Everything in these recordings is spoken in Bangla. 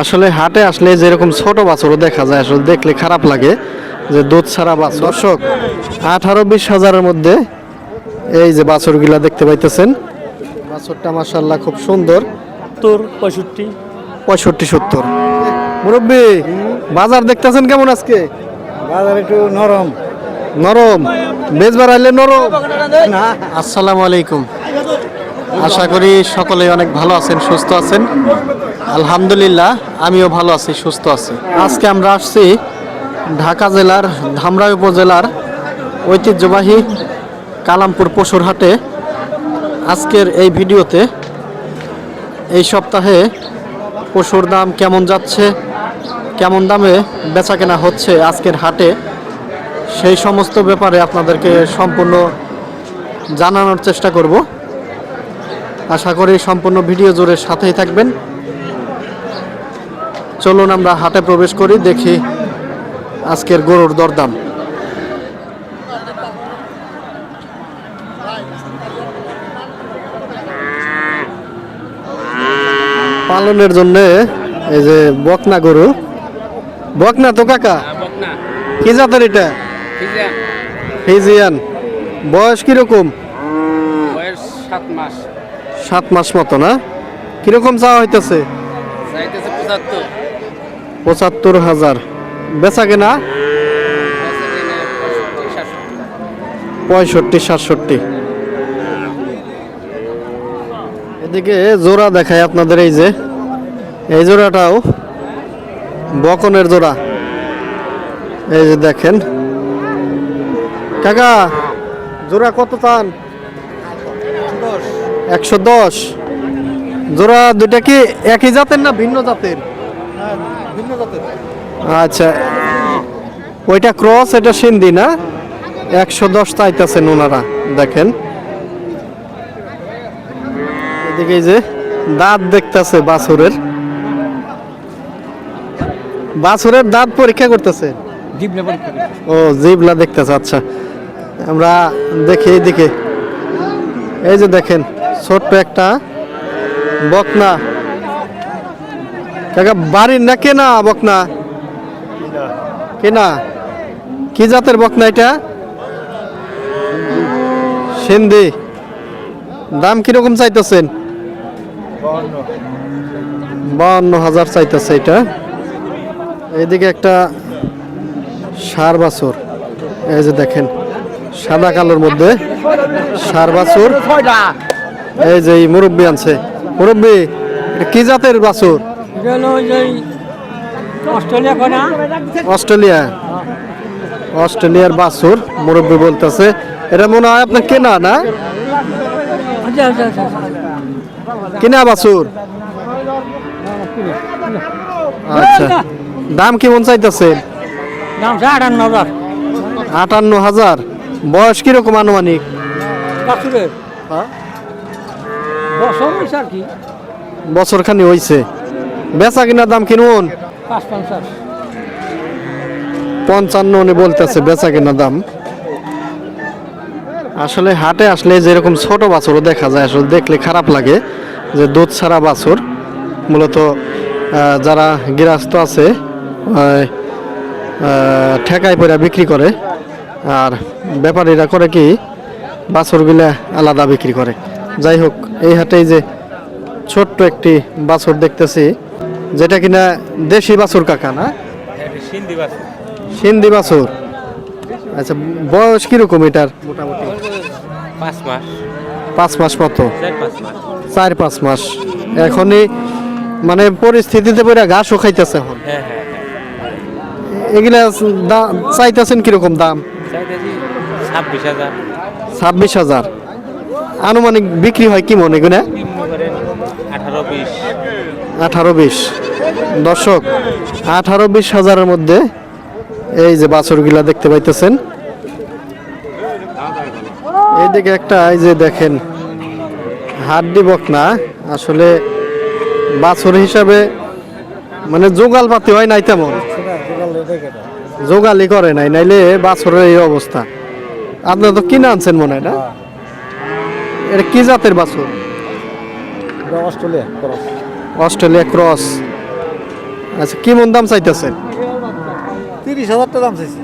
আসলে হাটে আসলে যেরকম ছোট বাছুরও দেখা যায় আসলে দেখলে খারাপ লাগে যে দুধ ছাড়া বাছুর। দর্শক আঠারো বিশ হাজারের মধ্যে এই যে বাছুরগুলা দেখতে পাইতেছেন। বাছুরটা মাসাল্লাহ খুব সুন্দর। তোর পঁয়ষট্টি। পঁয়ষট্টি সত্তর। মুরব্বী বাজার দেখতেছেন কেমন আজকে? বাজার একটু নরম। নরম। বেজবার আইলে নরম। আসসালামু আলাইকুম। আশা করি সকলে অনেক ভালো আছেন, সুস্থ আছেন। আলহামদুলিল্লাহ, আমিও ভালো আছি, সুস্থ আছি। আজকে আমরা আসছি ঢাকা জেলার ধামরা উপজেলার ঐতিহ্যবাহী কালামপুর পশুর হাটে। আজকের এই ভিডিওতে এই সপ্তাহে পশুর দাম কেমন যাচ্ছে, কেমন দামে বেচা কেনা হচ্ছে আজকের হাটে, সেই সমস্ত ব্যাপারে আপনাদেরকে সম্পূর্ণ জানানোর চেষ্টা করব। আশা করি সম্পূর্ণ ভিডিও জুড়ে সাথেই থাকবেন। চলুন আমরা হাটে প্রবেশ করি দেখি আজকের গরুর দরদাম। পালনের জন্য এই যে বকনা গরু। বকনা তো কাকা? কি জাতের এটা? ফিজিয়ান। বয়স কীরকম? বয়স সাত মাস। সাত মাস মতো না? কীরকম চাওয়া হইতেছে? পঁচাত্তর। হাজার। বেচা কেনা? পঁয়ষট্টি সাতষট্টি। এদিকে জোড়া দেখায় আপনাদের এই যে। এই জোড়াটাও বকনের জোড়া। এই যে দেখেন। কাকা জোড়া কত চান? একশো দশ। জোড়া দুইটা কি একই জাতের না ভিন্ন জাতের? আচ্ছা। ওইটা ক্রস এটা সিন্ধি না? একশো দশ চাইতেছেন ওনারা দেখেন। এদিকে এই যে দাঁত দেখতেছে বাছুরের। বাছুরের দাঁত পরীক্ষা করতেছে? ও জিবলা দেখতেছে আচ্ছা। আমরা দেখি এইদিকে। এই যে দেখেন ছোট্ট একটা বকনা। কাকা, বাড়ির না কেনা বকনা? কেনা? কি জাতের বকনা এটা? সিন্ধি। দাম কীরকম চাইতেছেন? বাউন্ন হাজার চাইতেছে এটা। এইদিকে একটা সার বাছুর। এই যে দেখেন, সাদা কালোর মধ্যে সার বাছুর। এই যে মুরব্বী আনছে। মুরব্বী কি জাতের বাছুর? অস্ট্রেলিয়া অস্ট্রেলিয়ার বাছুর মুরব্বী বলতেছে। এটা মনে হয় আপনার কেনা না? কেনা বাছুর? আচ্ছা। দাম কেমন চাইতেছে? আটান্ন হাজার। আটান্ন হাজার। বয়স কীরকম আনুমানিক? বাছুরের। বছর হয়েছে আর কি। বছর খানি হইছে। বেচা কিনা দাম কিনুন। পাঁচ পঞ্চাশ পঞ্চান্ন উনি বলতেছে বেচা কেনা দাম। আসলে হাটে আসলে যেরকম ছোট বাছুরও দেখা যায় আসলে দেখলে খারাপ লাগে যে দুধ ছাড়া বাছুর। মূলত যারা গৃহস্থ আছে ঠেকায় পয়রা বিক্রি করে। আর ব্যাপারীরা করে কি বাছুরগুলা আলাদা বিক্রি করে। যাই হোক এই হাটেই যে ছোট্ট একটি বাছুর দেখতেছি যেটা কিনা দেশি বাছুর কাকা না? সিন্ধি বাছুর। আচ্ছা বয়স কীরকম এটার? মোটামুটি? পাঁচ মাস। পাঁচ মাস মতো? চার পাঁচ মাস। এখনই মানে পরিস্থিতিতে পড়ে ঘাসও খাইতেছে এখন। হ্যাঁ হ্যাঁ হ্যাঁ। এগুলা চাইতেছেন কীরকম দাম? ছাব্বিশ হাজার। ছাব্বিশ হাজার। আনুমানিক বিক্রি হয় কি মনে বিশ আঠারো বিশ। দর্শক, আঠারো বিশ হাজারের মধ্যে এই যে বাছুরগুলা দেখতে পাইতেছেন। এইদিকে একটা, এই যে দেখেন, হাড্ডি বকনা। আসলে বাছুর হিসাবে মানে জোগাল পাতি হয় নাই তেমন। জোগালি করে নাই, নাইলে বাছরের এই অবস্থা। আপনার তো কিনে আনছেন মনে হয় না? এটা কি জাতের বাছুর? Australia Australia cross. আচ্ছা কেমন দাম চাইতেছেন? তিরিশ হাজার দাম চাইছি।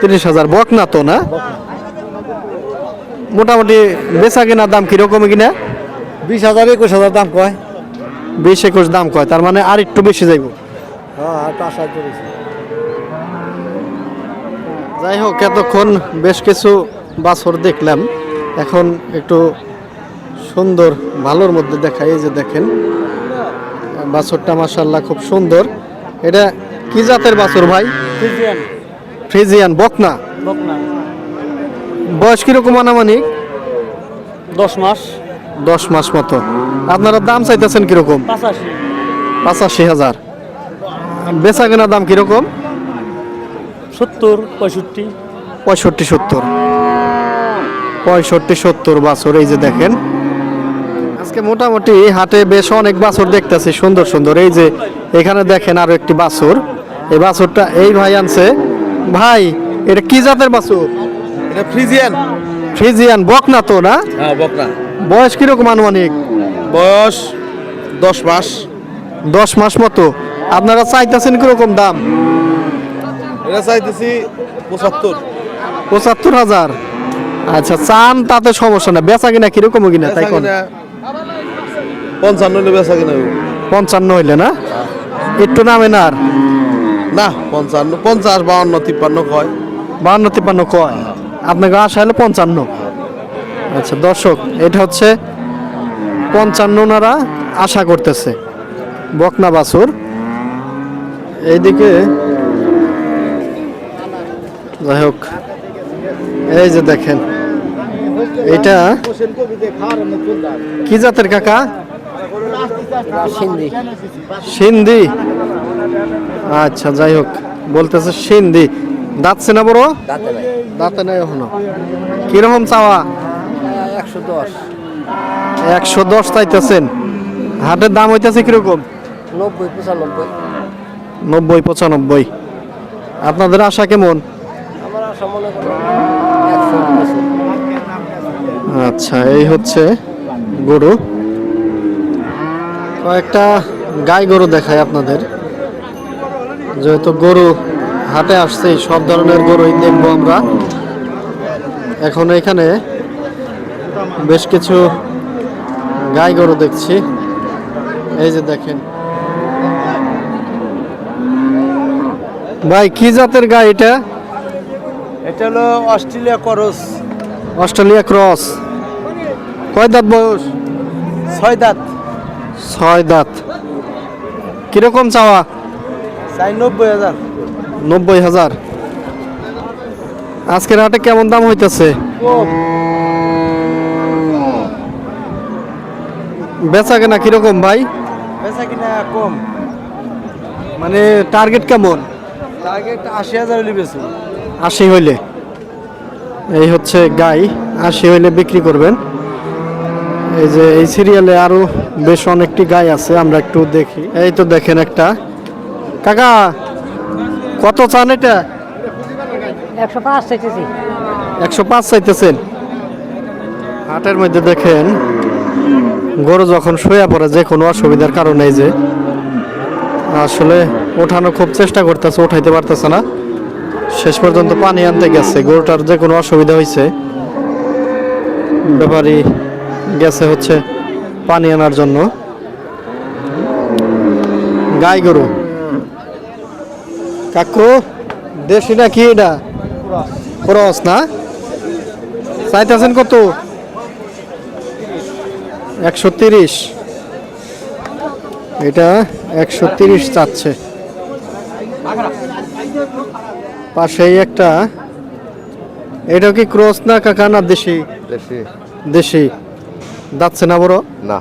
তিরিশ হাজার বক না তো না? মোটামুটি বেচা কেনার দাম কীরকম কিনা? বিশ হাজার একুশ হাজার দাম কয়। বিশ একুশ দাম কয় তার মানে আর একটু বেশি যাইব। হ্যাঁ যাই হোক এতক্ষণ বেশ কিছু বাছর দেখলাম। এখন একটু সুন্দর ভালোর মধ্যে দেখাই এই যে দেখেন। বাছরটা মাসাল্লাহ খুব সুন্দর। এটা কি জাতের বাছর ভাই? ফ্রিজিয়ান। বকনা? বয়স কীরকম আনামানিক? দশ মাস। দশ মাস মতো। আপনারা দাম চাইতেছেন কীরকম? পঁচাশি। হাজার। বেচা কেনার দাম কীরকম? সত্তর পঁয়ষট্টি। পঁয়ষট্টি সত্তর। পঁয়ষট্টি সত্তর বাছর এই যে দেখেন। আজকে মোটামুটি হাটে বেশ অনেক বাছর দেখতেছি সুন্দর সুন্দর। এই যে এখানে দেখেন আরও একটি বাছর। এই বাছরটা এই ভাই আনছে। ভাই এটা কি জাতের বাছর? এটা ফ্রিজিয়ান। ফ্রিজিয়ান বক না তো না? হ্যাঁ বকনা। বয়স কীরকম আনুমানিক? বয়স দশ মাস। দশ মাস মতো। আপনারা চাইতেছেন কীরকম দাম? এটা চাইতেছি পঁচাত্তর। পঁচাত্তর হাজার। আচ্ছা চান তাতে সমস্যা না বেচা কিনা কীরকম কিনা তাই কোন? পঞ্চান্ন হলে বেচা কিনা পঞ্চান্ন হইলে না? একটু নামে না আর? না পঞ্চান্ন পঞ্চাশ বাউন্ন তিপ্পান্ন কয়। বাহান্ন তিপ্পান্ন কয়। আপনাকে আসা হলো পঞ্চান্ন। আচ্ছা দর্শক এটা হচ্ছে পঞ্চান্ন ওনারা আশা করতেছে। বকনা বাছুর। এইদিকে যাই হোক এই যে দেখেন এটা কি জাতের কাকা? সিন্ধি। সিন্ধি। আচ্ছা যাই হোক বলতেছে সিন্ধি। দাঁতছে না বড়? দাঁতে নাই। এখনও। কীরকম চাওয়া? একশো দশ। একশো দশ চাইতেছেন। হাটের দাম হইতেছে কীরকম? নব্বই পঁচানব্বই। নব্বই পঁচানব্বই। আপনাদের আশা কেমন? আমার আশা মনে করো আচ্ছা এই হচ্ছে গরু। কয়েকটা গাই গরু দেখায় আপনাদের। যেহেতু গরু হাটে আসছে সব ধরনের গরুই দেখব আমরা। এখন এখানে বেশ কিছু গাই গরু দেখছি। এই যে দেখেন। ভাই কি জাতের গাই এটা? এটা হলো অস্ট্রেলিয়া করস। Australia cross. কয় দাঁত বয়স? ছয় দাঁত। ছয় দাঁত। কীরকম চাওয়া? চাই নব্বই হাজার। নব্বই হাজার। আজকের হাটে কেমন দাম হইতেছে? বেচা কেনা কীরকম ভাই? বেচা কিনা কম। মানে টার্গেট কেমন? টার্গেট আশি হাজার হলে বেশি আশি হইলে। এই হচ্ছে গাই আশি হইলে বিক্রি করবেন। এই যে এই সিরিয়ালে আরও বেশ অনেকটি গাই আছে আমরা একটু দেখি। এই তো দেখেন একটা। কাকা কত চান এটা? একশো পাঁচ চাইতেছি। একশো পাঁচ চাইতেছেন? হাটের মধ্যে দেখেন গরু যখন শুয়ে পড়ে যে কোনো অসুবিধার কারণে যে আসলে ওঠানো খুব চেষ্টা করতেছে উঠাইতে পারতেছে না। শেষ পর্যন্ত পানি আনতে গেছে গরুটার যে কোনো অসুবিধা হয়েছে ব্যাপারী গেছে হচ্ছে পানি আনার জন্য। গাই গরু। কাকু দেশি না কি এটা? ক্রস না? চাইতেছেন কত? একশো তিরিশ। এটা একশো তিরিশ চাচ্ছে। পাশেই একটা। এটা কি ক্রস না কাকা না দেশি? দেশি। দেশি। দাঁতছে না বড়? না।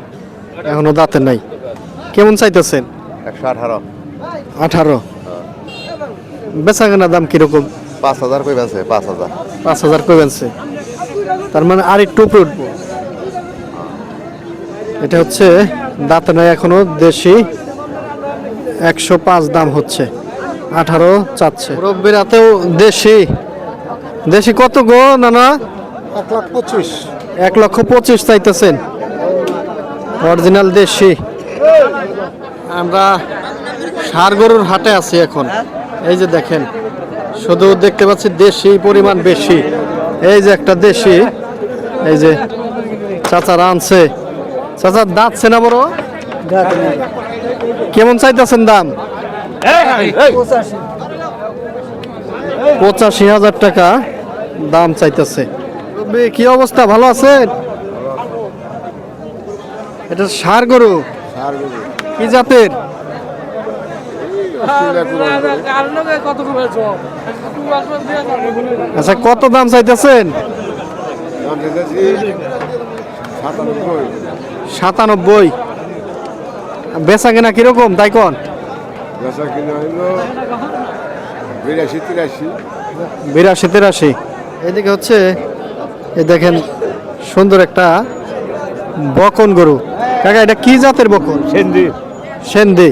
এখনও দাঁতে নাই। কেমন চাইতেছেন? একশো আঠারো। আঠারো। বেচা কেনার দাম কীরকম? পাঁচ হাজার কই বেছে পাঁচ হাজার। পাঁচ হাজার করে বেনছে তার মানে আর একটু উপরে উঠবো। এটা হচ্ছে দাঁতে নাই এখনও দেশি। একশো পাঁচ দাম হচ্ছে। আঠারো চাচ্ছে। রব্বির হাতেও দেশি। দেশি কত গো নানা? এক লাখ পঁচিশ। এক লক্ষ পঁচিশ চাইতেছেন। অরিজিনাল দেশি। আমরা ষাড় গরুর হাটে আছি এখন। এই যে দেখেন, শুধু দেখতে পাচ্ছি দেশি পরিমাণ বেশি। এই যে একটা দেশি, এই যে চাচারা আনছে। চাচা দাঁতছে না বড়? কেমন চাইতেছেন দাম? পঁচাশি হাজার টাকা দাম চাইতেছে। তবে কি অবস্থা? ভালো আছেন? এটা সার গরু? কি জাতের? আচ্ছা কত দাম চাইতেছেন? সাতানব্বই। বেচা কেনা কীরকম? তাই কন? বিরাশি, তিরাশি। বিরাশি, তিরাশি। এদিকে হচ্ছে এই দেখেন সুন্দর একটা বকন গরু। কাকা এটা কি জাতের বকন? সেন্দি। সেন্দি।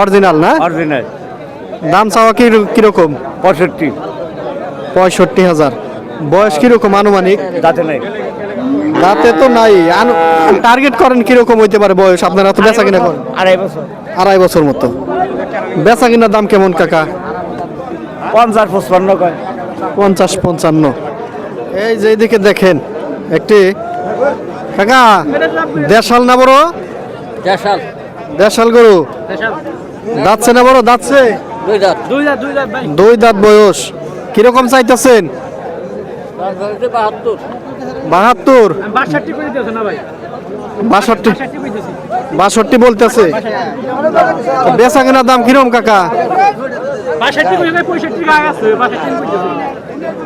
অরিজিনাল না? অরিজিনাল। দাম চাওয়া কি কীরকম? পঁয়ষট্টি। পঁয়ষট্টি হাজার। বয়স কীরকম আনুমানিক? তাতে নাই। দাঁতে তো নাই। টার্গেট করেন কীরকম হইতে পারে বয়স? আপনারা তো বেচা কিনা করেন? আড়াই বছর। আড়াই বছর মতো। বেচা কিনার দাম কেমন কাকা? পঞ্চাশ পঁচপান্ন কয়। পঞ্চাশ পঞ্চান্ন। এই যে এইদিকে দেখেন একটি কাকা দেশাল না বড়? দেশাল। দেশাল গরু। দাঁতছে না বড়? দাঁতছে? দুই দাঁত। দুই দাঁত দুই দাঁত ভাই। দুই দাঁত বয়স। কীরকম চাইতেছেন? বাহাত্তর। বাষট্টি বাষট্টি। বলতেছে। তো বেচা কেনার দাম কীরকম কাকা?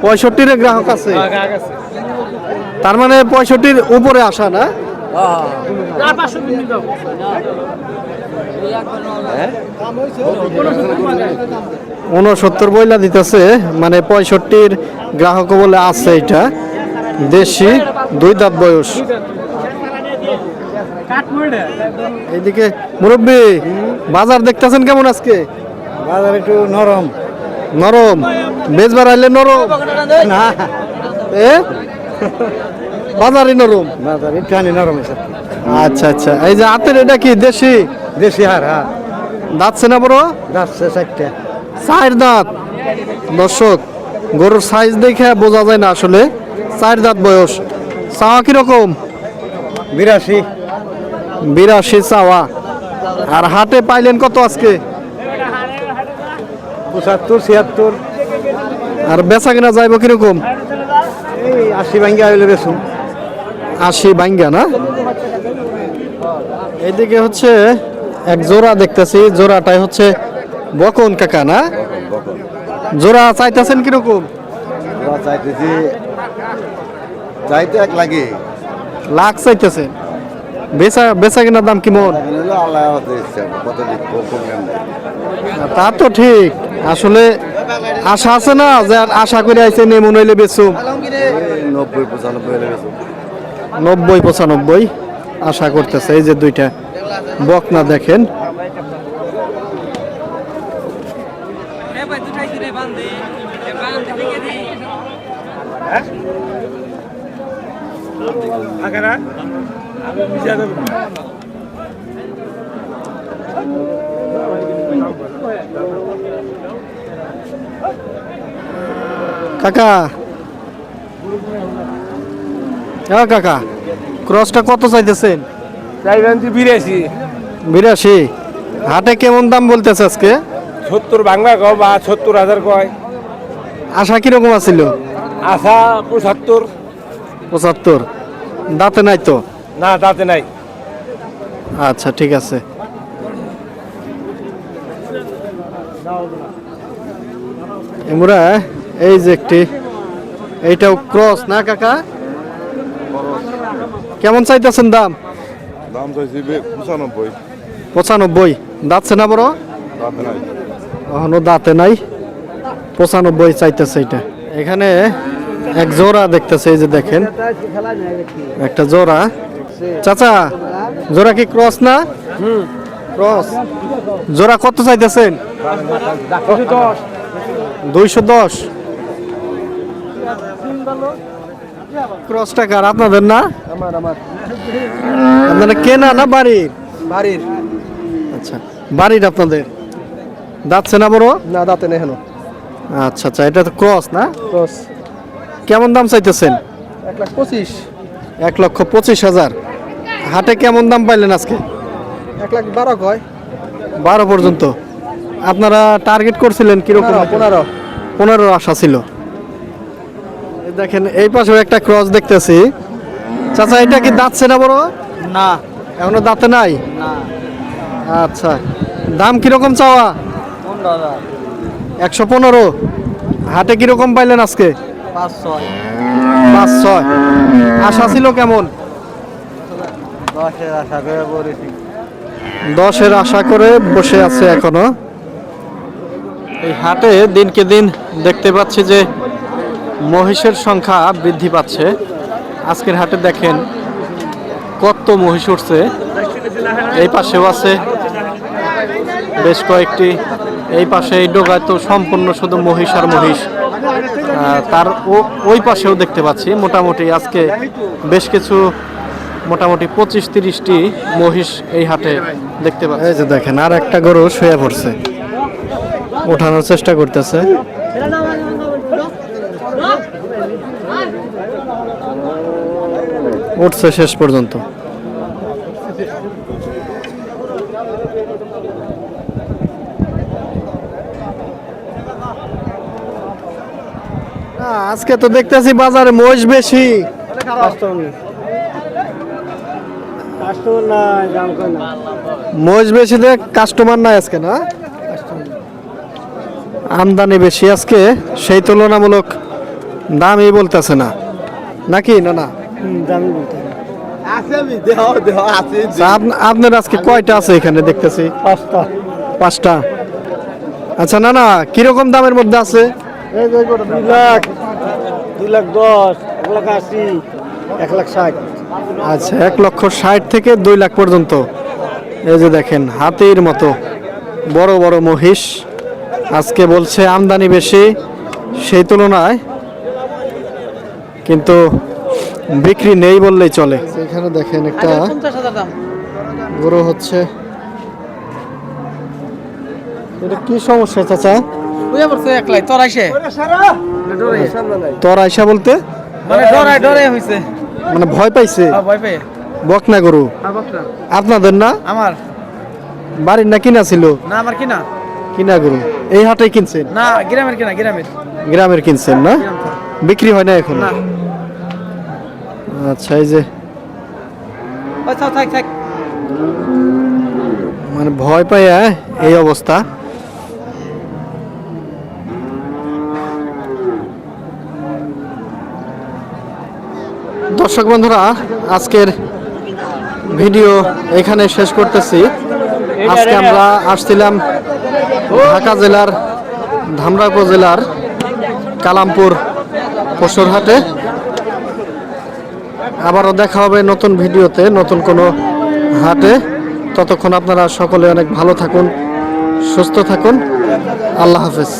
পঁয়ষট্টির গ্রাহক আছে। তার মানে পঁয়ষট্টির উপরে আসা না? উনসত্তর বইলা দিতেছে মানে পঁয়ষট্টির গ্রাহক বলে আছে এটা। দেশি দুই দাঁত বয়স। এইদিকে মুরব্বী বাজার দেখতেছেন কেমন আজকে? বাজার একটু নরম। নরম। বেচবার আইলে নরম। না। এ? বাজারই নরম। বাজার আনি নরম আচ্ছা আচ্ছা। এই যে হাতের এটা কি দেশি? দেশি হার হ্যাঁ। দাঁতছে না বড়? যাচ্ছে চারটে। চার দাঁত। দর্শক গরুর সাইজ দেখে বোঝা যায় না আসলে। চার দাঁত বয়স। চাওয়া কীরকম? বিরাশি। বিরাশি চাওয়া। আর হাটে পাইলেন কত আজকে? পঁচাত্তর ছিয়াত্তর। আর বেচা কিনা যাইব কীরকম? এই আশি ভাঙ্গি আইলে বেশুন আশি বাইঙ্গা না? এইদিকে হচ্ছে এক জোড়া দেখতেছি জোড়াটাই হচ্ছে বকন কাকা না? জোড়া চাইতেছেন কীরকম? চাইতেছি চাইতে এক লাগে। লাখ চাইতেছেন। বেচা বেচা কেনার দাম কেমন? হলো আল্লাহ তা তো ঠিক। আসলে আশা আছে না যে আশা করে আইছে নেমন হইলে বেচুম? এই নব্বই পঁচানব্বই নব্বই পঁচানব্বই আশা করতেছে এই যে দুইটা বকনা দেখেন। কাকা। হ্যাঁ কাকা ক্রসটা কত চাইতেছেন? চাইবেন যে বিরাশি। বিরাশি? হাটে কেমন দাম বলতেছে আজকে? সত্তর ভাঙ্গা কয় বা সত্তর হাজার কয়। আশা কীরকম আছিল? আশা পঁচাত্তর। পঁচাত্তর। দাঁতে নাই তো? না তাতে নাই। আচ্ছা ঠিক আছে। এমরা এই যে একটি এইটাও ক্রস না কাকা? কেমন চাইতেছেন দাম? দাম চাইছি পঁচানব্বই। পঁচানব্বই। দাঁতছে না বড়? এখনও দাঁতে নাই। পঁচানব্বই চাইতেছে এটা। এখানে এক জোড়া দেখতেছে এই যে দেখেন। একটা জোড়া। চাচা জোড়া কি ক্রস না? ক্রস জোড়া কত চাইতেছেন? দুইশো দশ। ক্রস টাকার আপনাদের না? আমার আমার। আপনারা কেনা না বাড়ির বাড়ির। আচ্ছা বাড়ির আপনাদের। দাঁতছে না বড়? না দাঁতে নেই হেন আচ্ছা আচ্ছা এটা তো ক্রস না? দশ কেমন দাম চাইতেছেন? এক লাখ পঁচিশ। এক লক্ষ পঁচিশ হাজার। হাটে কেমন দাম পাইলেন আজকে? এক লাখ বারো কয়। বারো পর্যন্ত। আপনারা টার্গেট করছিলেন কীরকম? পনেরো পনেরো। আশা ছিল। দেখেন এই পাশেও একটা ক্রস দেখতেছি। চাচা এটা কি দাঁতছে না বড়? না। এখনও দাঁতে নাই? না। আচ্ছা। দাম কীরকম চাওয়া? একশো পনেরো। হাটে কীরকম পাইলেন আজকে? পাঁচ ছয়। পাঁচ ছয়। আশা ছিল কেমন? দশের আশা করে পড়েছি দশের আশা করে বসে আছে এখনও। এই হাটে দিনকে দিন দেখতে পাচ্ছি যে মহিষের সংখ্যা বৃদ্ধি পাচ্ছে। আজকের হাটে দেখেন কত মহিষ উঠছে। এই পাশেও আছে বেশ কয়েকটি। এই পাশে এই ডোগায় তো সম্পূর্ণ শুধু মহিষ আর মহিষ। তার ওই পাশেও দেখতে পাচ্ছি মোটামুটি আজকে বেশ কিছু মোটামুটি পঁচিশ তিরিশটি মহিষ এই হাটে দেখতে পাচ্ছি। এই যে দেখেন আর একটা গরু শুয়ে পড়ছে। ওঠানোর চেষ্টা করতেছে। উঠছে শেষ পর্যন্ত। আজকে তো দেখতেছি বাজারে মহিষ বেশি। মহিষ বেশি দেখ কাস্টমার নাই আজকে, না? আমদানি বেশি আজকে সেই তুলনামূলক দামই বলতেছে না। নাকি না। না দামি বলতে আপনার আজকে কয়টা আছে এখানে দেখতেছি? পাঁচটা। পাঁচটা। আচ্ছা না না কীরকম দামের মধ্যে আছে? দুই লাখ দুই লাখ দশ এক লাখ আশি এক লাখ ষাট। আচ্ছা এক লক্ষ ষাট থেকে দুই লাখ পর্যন্ত। এই যে দেখেন হাতির মতো বড় বড় মহিষ। আজকে বলছে আমদানি বেশি সেই তুলনায় কিন্তু বিক্রি নেই বললেই চলে। এখানে দেখেন একটা গরু হচ্ছে। এটা কি সমস্যা চাচা? বুঝে পড়ছে একলাই তরাইছে তোর বলতে? মানে মানে ভয় পাইছে? ভয় পেয়ে। বকনা গরু। আপনাদের না? আমার। বাড়ির না কিনা ছিল? না আমার কিনা। কিনা গরু? এই হাটে কিনছেন? না গ্রামের কিনা গ্রামের। গ্রামের কিনছেন না? বিক্রি হয় না এখন? আচ্ছা এই যে মানে ভয় পায় এই অবস্থা। দর্শক বন্ধুরা আজকের ভিডিও এখানে শেষ করতেছি। আজকে আমরা আসছিলাম ঢাকা জেলার ধামরা উপজেলার কালামপুর পশুরহাটে। আবারও দেখা হবে নতুন ভিডিওতে, নতুন কোনো হাটে। ততক্ষণ আপনারা সকলে অনেক ভালো থাকুন, সুস্থ থাকুন। আল্লাহ হাফেজ।